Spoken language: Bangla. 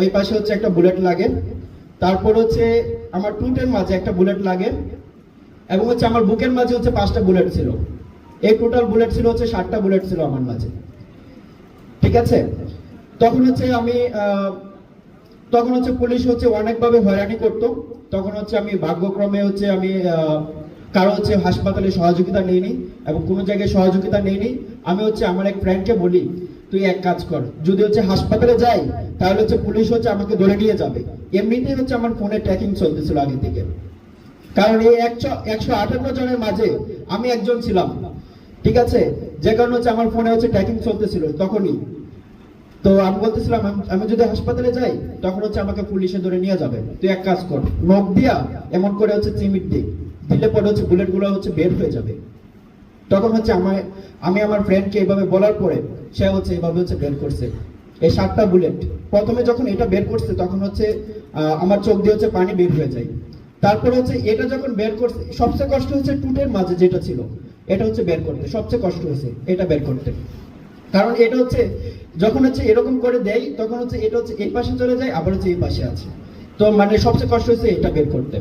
ওই পাশে হচ্ছে একটা বুলেট লাগে। তারপর হচ্ছে আমার টুটের মাঝে একটা বুলেট লাগে এবং হচ্ছে আমার বুকের মাঝে হচ্ছে পাঁচটা বুলেট ছিল। এই টোটাল বুলেট ছিল হচ্ছে ষাটটা বুলেট ছিল আমার মাঝে। ঠিক আছে? তখন হচ্ছে আমি তখন হচ্ছে পুলিশ হচ্ছে অনেকভাবে হয়রানি করতো। তখন হচ্ছে আমি ভাগ্যক্রমে হচ্ছে আমি কারও হচ্ছে হাসপাতালে সহযোগিতা নেইনি এবং কোনো জায়গায় সহযোগিতা নেইনি। আমি হচ্ছে আমার এক ফ্রেন্ডকে বলি তুই এক কাজ কর। যদি হচ্ছে হাসপাতালে যাই, তাহলে হচ্ছে পুলিশ হচ্ছে আমাকে ধরে নিয়ে যাবে। এমনিতেই হচ্ছে আমার ফোনে ট্র্যাকিং চলতেছিল আগে থেকে। কারণ এই একশো একশো আটান্ন জনের মাঝে আমি একজন ছিলাম। ঠিক আছে? যে কারণে হচ্ছে আমার ফোনে হচ্ছে ট্র্যাকিং চলতেছিল তখনই। তো আমি বলতেছিলাম, আমি যদি হাসপাতালে যাই, তখন হচ্ছে আমাকে পুলিশে ধরে নিয়ে যাবে। তুই এক কাজ কর। নখ দিয়া এমন করে হচ্ছে চিমিট দিই দিলে পরে হচ্ছে বুলেটগুলো হচ্ছে বের হয়ে যাবে। তখন হচ্ছে আমার আমি আমার ফ্রেন্ডকে এভাবে বলার পরে সে হচ্ছে এভাবে হচ্ছে বের করছে। এই সাতটা বুলেট প্রথমে যখন এটা বের করছে, তখন হচ্ছে আমার চোখ দিয়ে হচ্ছে পানি বের হয়ে যায়। তারপরে হচ্ছে এটা যখন বের করছে, সবচেয়ে কষ্ট হচ্ছে টুটের মাঝে যেটা ছিল, এটা হচ্ছে বের করতে। সবচেয়ে কষ্ট হয়েছে এটা বের করতে। কারণ এটা হচ্ছে, যখন হচ্ছে এরকম করে দেয়, তখন হচ্ছে এটা হচ্ছে এই পাশে চলে যায়, আবার হচ্ছে এই পাশে আছে। তো মানে সবচেয়ে কষ্ট হচ্ছে এটা বের করতে।